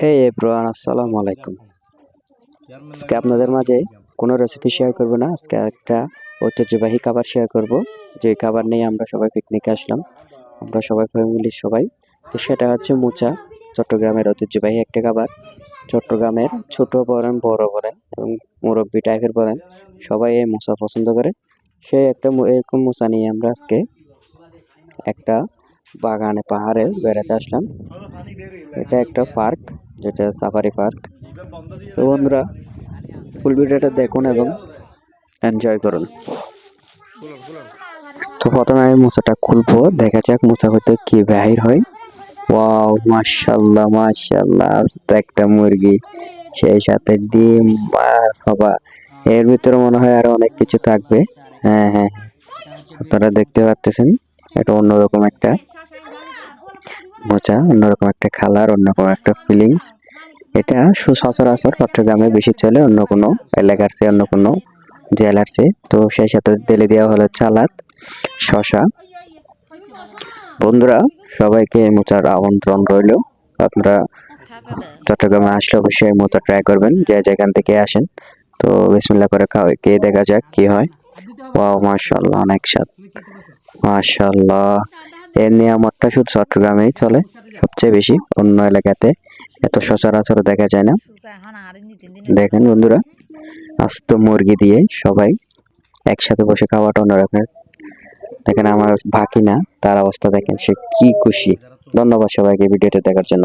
হে everyone, আসসালামু আলাইকুম। আজকে আপনাদের মাঝে কোনো রেসিপি শেয়ার করব না, আজকে একটা ঐতিহ্যবাহী খাবার শেয়ার করব। যে খাবার নিয়ে আমরা সবাই পিকনিকে আসলাম, আমরা সবাই ফ্যামিলির সবাই। তো সেটা হচ্ছে মোচা, চট্টগ্রামের ঐতিহ্যবাহী একটা খাবার। চট্টগ্রামের ছোট বলেন, বড় বলেন এবং মুরব্বী টাইপের বলেন, সবাই এই মোচা পছন্দ করে। সেই একটা এরকম মোচা নিয়ে আমরা আজকে একটা বাগানে পাহাড়ে বেড়াতে আসলাম। এটা একটা পার্ক, যেটা সাফারি পার্ক। তো বন্ধুরা, ফুল ভিডিওটা দেখুন এবং এনজয় করুন। তো প্রথমে আমি মোচাটা খুলবো, দেখা যাক মোচা হতে কি বাহির হয়। ওয়াও মাশাল্লাহ মাশাল্লাহ আস্ত একটা মুরগি। সেই সাথে ডিম বাবা। এর ভিতরে মনে হয় আরও অনেক কিছু থাকবে। হ্যাঁ হ্যাঁ। আপনারা দেখতে পাচ্ছেন এটা অন্যরকম একটা মোচা, অন্যরকম একটা কালার অন্যরকম একটা ফিলিংস এটা সচরাচর চট্টগ্রামে বেশি চলে, অন্য কোনো এলাকার চেয়ে, অন্য কোনো জেলার চেয়ে। তো সেই সাথে তেলে দেওয়া হলো চালাত শশা বন্ধুরা, সবাইকে মোচার আমন্ত্রণ রইল। আপনারা চট্টগ্রামে আসলে অবশ্যই মোচা ট্রাই করবেন, যে যেখান থেকে আসেন। তো বিসমিল্লা করে খাওয়াই কে দেখা যাক কি হয়। ও মাশাল্লাহ অনেক স্বাদ। মাশাল্লাহ এর নিয়ামতটা শুধু চট্টগ্রামেই চলে, সবচেয়ে বেশি। অন্য এলাকাতে এত সচরাচর দেখা যায় না। দেখেন বন্ধুরা, আস্ত মুরগি দিয়ে সবাই একসাথে বসে খাওয়াটা অন্যরকমের দেখেন আমার বাকি না তার অবস্থা দেখেন, সে কি খুশি। ধন্যবাদ সবাইকে ভিডিওটা দেখার জন্য।